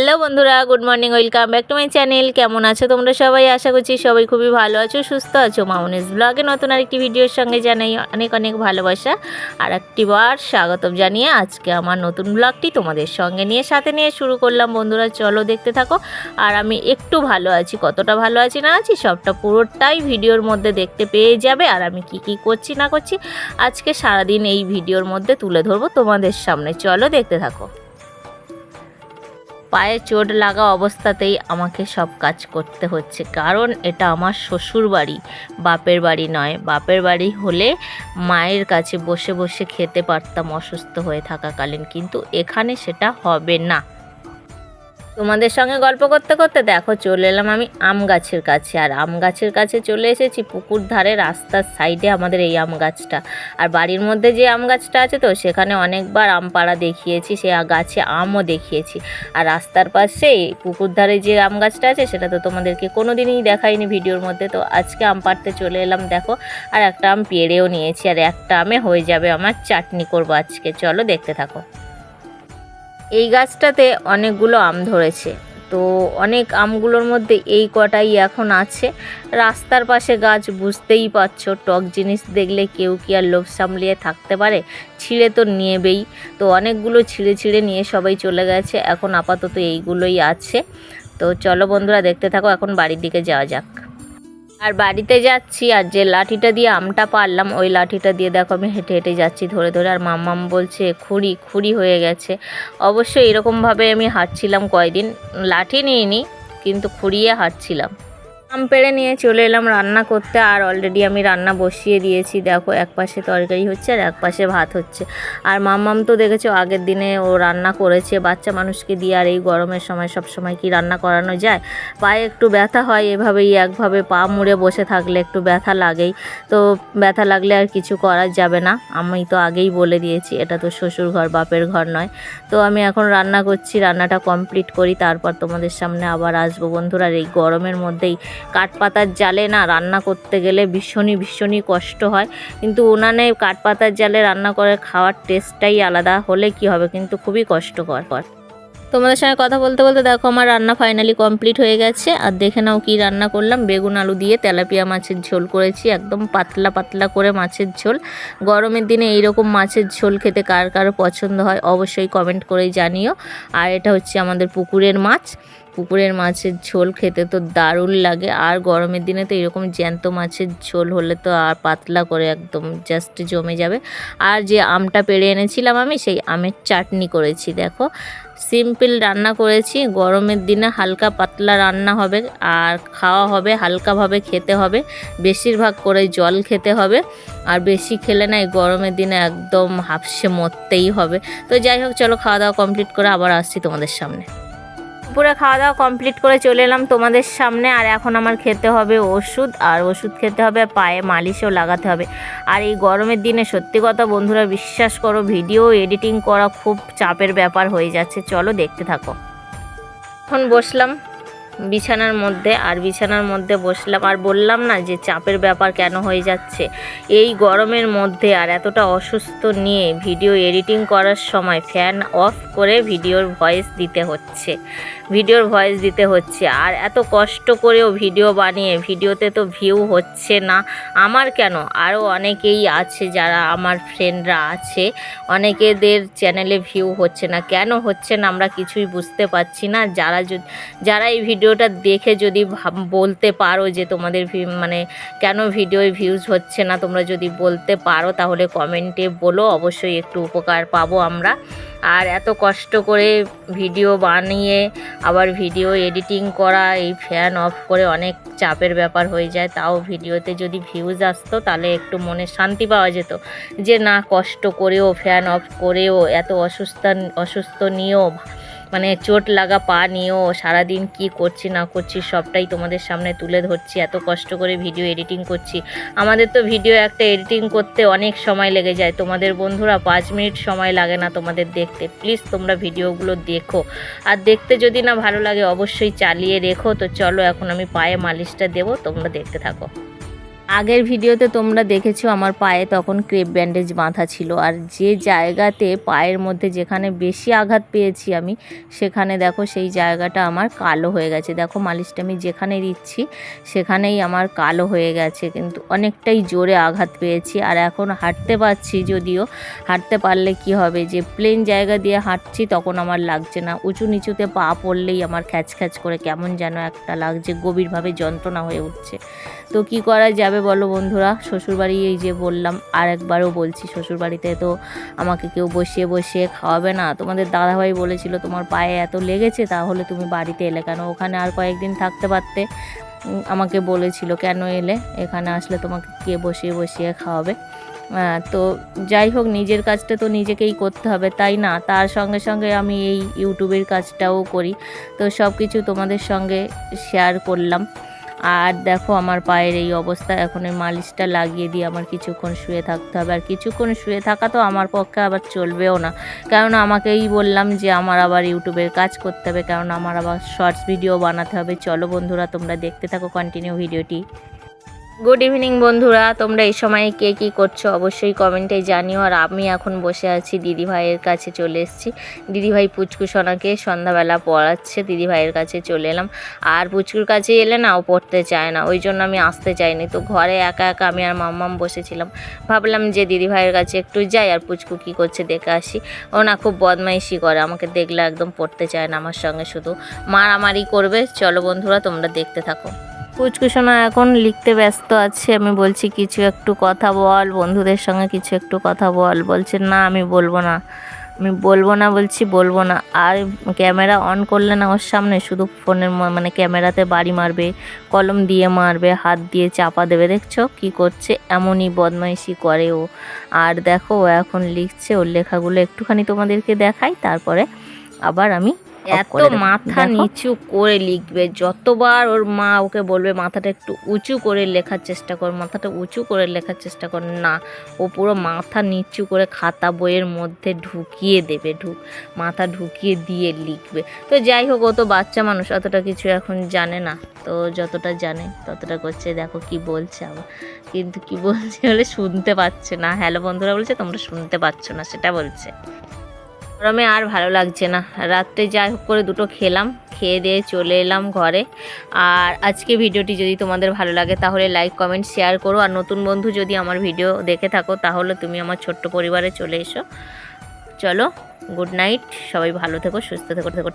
Hello বন্ধুরা, good morning, welcome back to my channel. কেমন আছো তোমরা সবাই? আশা করছি সবাই খুবই ভালো আছো, সুস্থ আছো। মাউনিস ব্লগে নতুন আরেকটি ভিডিওর সঙ্গে জানাই অনেক অনেক ভালোবাসা আর একটি বার স্বাগতম জানিয়ে আজকে আমার নতুন ব্লগটি তোমাদের সঙ্গে নিয়ে সাথে নিয়ে শুরু করলাম। বন্ধুরা, চলো দেখতে থাকো। আর আমি একটু ভালো আছি, কতটা ভালো আছি না আছি, সবটা পুরোটাই ভিডিওর মধ্যে দেখতে পেয়ে যাবে আর আমি কি কি করছি না করছি আজকে সারাদিন এই ভিডিওর মধ্যে তুলে ধরবো তোমাদের সামনে। চলো দেখতে থাকো। পায়ে চোট লাগা অবস্থাতেই আমাকে সব কাজ করতে হচ্ছে। কারণ এটা আমার শ্বশুর বাড়ি, বাপের বাড়ি নয়। বাপের বাড়ি হলে মায়ের কাছে বসে বসে খেতে পারতাম, অসুস্থ হয়ে থাকাকালীন। কিন্তু এখানে সেটা হবে না। তোমাদের সঙ্গে গল্প করতে করতে দেখো, চলে এলাম আমি আম গাছের কাছে। আর আম গাছের কাছে চলে এসেছি পুকুর ধারে, রাস্তার সাইডে আমাদের এই আম গাছটা। আর বাড়ির মধ্যে যে আম গাছটা আছে তো, সেখানে অনেকবার আম পাড়া দেখিয়েছি, সে গাছে আমও দেখিয়েছি। আর রাস্তার পাশে পুকুর ধারে যে আম গাছটা আছে, সেটা তো তোমাদেরকে কোনো দিনই দেখাইনি ভিডিওর মধ্যে। তো আজকে আম পাড়তে চলে এলাম, দেখো। আর একটা আম পেড়েও নিয়েছি, আর একটা আমে হয়ে যাবে আমার চাটনি করব আজকে। চলো দেখতে থাকো। এই গাছটাতে অনেকগুলো আম ধরেছে। তো অনেক আমগুলোর মধ্যে এই কটাই এখন আছে। রাস্তার পাশে গাছ বুঝতেই পারছ, টক জিনিস দেখলে কেউ কি আর লোভ সামলিয়ে থাকতে পারে? ছিঁড়ে তো নেবেই তো অনেকগুলো ছিঁড়ে ছিঁড়ে নিয়ে সবাই চলে গেছে। এখন আপাতত এইগুলোই আছে। তো চলো বন্ধুরা দেখতে থাকো, এখন বাড়ির দিকে যাওয়া যাক। আর বাড়িতে যাচ্ছি আর যে লাঠিটা দিয়ে আমটা পারলাম, ওই লাঠিটা দিয়ে দেখো আমি হেঁটে হেঁটে যাচ্ছি ধরে ধরে। আর মাম্মাম বলছে, খুঁড়ি খুঁড়ি হয়ে গেছে। অবশ্যই এরকমভাবে আমি হাঁটছিলাম কয়দিন, লাঠি নিইনি, কিন্তু খুঁড়িয়ে হাঁটছিলাম। আম পেড়ে নিয়ে চলে এলাম রান্না করতে, আর অলরেডি আমি রান্না বসিয়ে দিয়েছি। দেখো, এক পাশে তরকারি হচ্ছে আর এক পাশে ভাত হচ্ছে। আর মাম্মাম তো দেখেছ, আগের দিনে ও রান্না করেছে। বাচ্চা মানুষকে দিয়ে আর এই গরমের সময় সব সময় কি রান্না করানো যায়? পায়ে একটু ব্যথা হয়, এভাবেই একভাবে পা মুড়ে বসে থাকলে একটু ব্যথা লাগেই। তো ব্যথা লাগলে আর কিছু করা যাবে না। আমি তো আগেই বলে দিয়েছি, এটা তো শ্বশুর ঘর, বাপের ঘর নয়। তো আমি এখন রান্না করছি, রান্নাটা কমপ্লিট করি। তারপর তোমাদের সামনে আবার আসব। বন্ধুরা, আর এই গরমের মধ্যেই কাঠপাতার জালে না রান্না করতে গেলে ভীষণই ভীষণই কষ্ট হয়। কিন্তু উনানে কাঠপাতার জালে রান্না করে খাওয়ার টেস্টটাই আলাদা, হলে কি হবে? কিন্তু খুবই কষ্টকর। তোমাদের সঙ্গে কথা বলতে বলতে দেখো আমার রান্না ফাইনালি কমপ্লিট হয়ে গেছে। আর দেখে নাও কি রান্না করলাম। বেগুন আলু দিয়ে তেলাপিয়া মাছের ঝোল করেছি। একদম পাতলা পাতলা করে মাছের ঝোল। গরমের দিনে এইরকম মাছের ঝোল খেতে কার কার পছন্দ হয় অবশ্যই কমেন্ট করেই জানিও। আর এটা হচ্ছে আমাদের পুকুরের মাছ। পুকুরের মাছের ঝোল খেতে তো দারুণ লাগে। আর গরমের দিনে তো এরকম জ্যান্ত মাছের ঝোল হলে তো আর পাতলা করে একদম জাস্ট জমে যাবে। আর যে আমটা পেড়ে এনেছিলাম আমি, সেই আমের চাটনি করেছি, দেখো। সিম্পল রান্না করেছি। গরমের দিনে হালকা পাতলা রান্না হবে আর খাওয়া হবে, হালকাভাবে খেতে হবে। বেশিরভাগ করে জল খেতে হবে। আর বেশি খেলে না এই গরমের দিনে একদম হাফসে মরতেই হবে। তো যাই হোক, চলো খাওয়া দাওয়া কমপ্লিট করে আবার আসছি তোমাদের সামনে। পুরো খাওয়া দাওয়া কমপ্লিট করে চলে এলাম তোমাদের সামনে। আর এখন আমার খেতে হবে ওষুধ, আর ওষুধ খেতে হবে, পায়ে মালিশও লাগাতে হবে। আর এই গরমের দিনে সত্যি কথা বন্ধুরা, বিশ্বাস করো ভিডিও এডিটিং করা খুব চাপের ব্যাপার হয়ে যাচ্ছে। চলো দেখতে থাকো। এখন বসলাম। বিছানার মধ্যে আর বিছানার মধ্যে বসলাম। আর বললাম না যে চাপের ব্যাপার কেন হয়ে যাচ্ছে? এই গরমের মধ্যে আর এতটা অসুস্থ নিয়ে ভিডিও এডিটিং করার সময় ফ্যান অফ করে ভিডিওর ভয়েস দিতে হচ্ছে। ভিডিওর ভয়েস দিতে হচ্ছে। আর এত কষ্ট করেও ভিডিও বানিয়ে ভিডিওতে তো ভিউ হচ্ছে না। আমার কেন? আরও অনেকেই আছে যারা আমার ফ্রেন্ডরা আছে। অনেকেদের চ্যানেলে ভিউ হচ্ছে না। কেন হচ্ছে না আমরা কিছুই বুঝতে পারছি না। যারা যারা এই ভিডিওটা দেখে যদি বলতে পারো যে তোমাদের মানে কেন ভিডিওয় ভিউজ হচ্ছে না, তোমরা যদি বলতে পারো তাহলে কমেন্টে বলো, অবশ্যই একটু উপকার পাবো আমরা। আর এত কষ্ট করে ভিডিও বানিয়ে, আবার ভিডিও এডিটিং করা, এই ফ্যান অফ করে অনেক চাপের ব্যাপার হয়ে যায়, তাও ভিডিওতে যদি ভিউজ আসতো তাহলে একটু মনে শান্তি পাওয়া যেত। যে না, কষ্ট করেও ফ্যান অফ করেও এত অসুস্থ অসুস্থ নিয়েও মানে চোট লাগা পা নিয়েও সারাদিন কি করছি না করছি সবটাই তোমাদের সামনে তুলে ধরছি, এত কষ্ট করে ভিডিও এডিটিং করছি। আমাদের তো ভিডিও একটা এডিটিং করতে অনেক সময় লেগে যায়। তোমাদের বন্ধুরা পাঁচ মিনিট সময় লাগে না তোমাদের দেখতে। প্লিজ তোমরা ভিডিওগুলো দেখো। আর দেখতে যদি না ভালো লাগে অবশ্যই চালিয়ে রেখো। তো চলো এখন আমি পায়ে মালিশটা দেবো, তোমরা দেখতে থাকো। আগের ভিডিওতে তোমরা দেখেছ আমার পায়ে তখন ক্রেপ ব্যান্ডেজ বাঁধা ছিল। আর যে জায়গাতে পায়ের মধ্যে যেখানে বেশি আঘাত পেয়েছি আমি, সেখানে দেখো সেই জায়গাটা আমার কালো হয়ে গেছে। দেখো মালিশটা আমি যেখানে দিচ্ছি, সেখানেই আমার কালো হয়ে গেছে। কিন্তু অনেকটাই জোরে আঘাত পেয়েছি আর এখন হাঁটতে পারছি যদিও। হাঁটতে পারলে কি হবে? যে প্লেন জায়গা দিয়ে হাঁটছি তখন আমার লাগছে না। উঁচু নিচুতে পা পড়লেই আমার খ্যাচ খ্যাচ করে কেমন যেন একটা লাগছে, গভীরভাবে যন্ত্রণা হয়ে উঠছে। তো কি করা যাবে বলো বন্ধুরা, শ্বশুরবাড়ি এই যে বললাম, আর একবারও বলছি শ্বশুরবাড়িতে তো আমাকে কেউ বসিয়ে বসিয়ে খাওয়াবে না। তোমাদের দাদাভাই বলেছিল তোমার পায়ে এত লেগেছে, তাহলে তুমি বাড়িতে এলে কেন? ওখানে আর কয়েকদিন থাকতে পারতে। আমাকে বলেছিল, কেন এলে? এখানে আসলে তোমাকে কে বসিয়ে বসিয়ে খাওয়াবে? তো যাই হোক, নিজের কাজটা তো নিজেকেই করতে হবে, তাই না? তার সঙ্গে সঙ্গে আমি এই ইউটিউবের কাজটাও করি। তো সব কিছু তোমাদের সঙ্গে শেয়ার করলাম। আর দেখো আমার পায়ের এই অবস্থা, এখন এই মালিশটা লাগিয়ে দিয়ে আমার কিছুক্ষণ শুয়ে থাকতে হবে। আর কিছুক্ষণ শুয়ে থাকা তো আমার পক্ষে আবার চলবেও না। কারণ আমাকেই বললাম যে আমার আবার ইউটিউবের কাজ করতে হবে কারণ আমার আবার শর্টস ভিডিও বানাতে হবে। চলো বন্ধুরা, তোমরা দেখতে থাকো কন্টিনিউ ভিডিওটি গুড ইভিনিং বন্ধুরা। তোমরা এই সময় কে কী করছ? অবশ্যই কমেন্টে জানিও। আর আমি এখন বসে আছি দিদিভাইয়ের কাছে চলে এসেছি। দিদিভাই পুচকু সোনাকে সন্ধ্যাবেলা পড়াচ্ছে। দিদিভাইয়ের কাছে চলে এলাম। আর পুচকুর কাছে এলে না, ও পড়তে চায় না। ওই জন্য আমি আসতে চাইনি। তো ঘরে একা একা আমি আর মাম্মাম বসেছিলাম। ভাবলাম যে দিদিভাইয়ের কাছে একটু যাই। আর পুচকু কী করছে দেখে আসি। ও না খুব বদমাইশি করে। আমাকে দেখলে একদম পড়তে চায় না আমার সঙ্গে। শুধু মারামারি করবে। চলো বন্ধুরা, তোমরা দেখতে থাকো। পুচকুসোনা এখন লিখতে ব্যস্ত আছে। আমি বলছি, কিছু একটু কথা বল, বন্ধুদের সঙ্গে কিছু একটু কথা বল। বলছে, না, আমি বলব না। আমি বলব না, বলছি, বলব না। আর ক্যামেরা অন করলে না ওর সামনে শুধু ফোনের মানে ক্যামেরাতে বাড়ি মারবে, কলম দিয়ে মারবে, হাত দিয়ে চাপা দেবে। দেখছ কি করছে? এমনই বদমাইশি করে ও। আর দেখো, ও এখন লিখছে, ওর লেখাগুলো একটুখানি তোমাদেরকে দেখাই, তারপরে আবার আমি এত মাথা নিচু করে লিখবে। যতবার ওর মা ওকে বলবে মাথাটা একটু উঁচু করে লেখার চেষ্টা কর মাথাটা উঁচু করে লেখার চেষ্টা কর। না ও পুরো মাথা নিচু করে খাতা বইয়ের মধ্যে ঢুকিয়ে দেবে ঢুক মাথা ঢুকিয়ে দিয়ে লিখবে। তো যাই হোক ও তো বাচ্চা মানুষ অতটা কিছু এখন জানে না। তো যতটা জানে ততটা করছে। দেখো কি বলছে আবার। কিন্তু কি বলছে বলে শুনতে পাচ্ছে না। হ্যালো বন্ধুরা বলছে তোমরা শুনতে পাচ্ছ না সেটা বলছে। গরমে আর ভালো লাগছে না। রাত্রে যাই হোক করে দুটো খেলাম, খেয়ে দিয়ে চলে এলাম ঘরে। আর আজকে ভিডিওটি যদি তোমাদের ভালো লাগে তাহলে লাইক কমেন্ট শেয়ার করো। আর নতুন বন্ধু যদি আমার ভিডিও দেখে থাকো তাহলে তুমি আমার ছোট্ট পরিবারে চলে এসো। চলো গুড নাইট সবাই ভালো থেকো, সুস্থ থেকো থেকো।